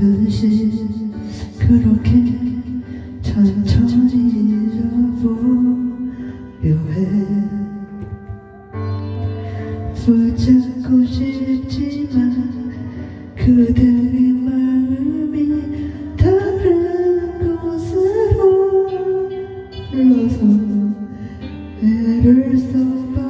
그시 그렇게 천천히 잊어보려 해. 붙잡고 싶지만 그대의 마음이 다른 곳으로 흘러서 애를 써봐.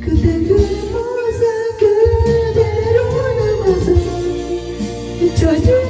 그대로 남아서.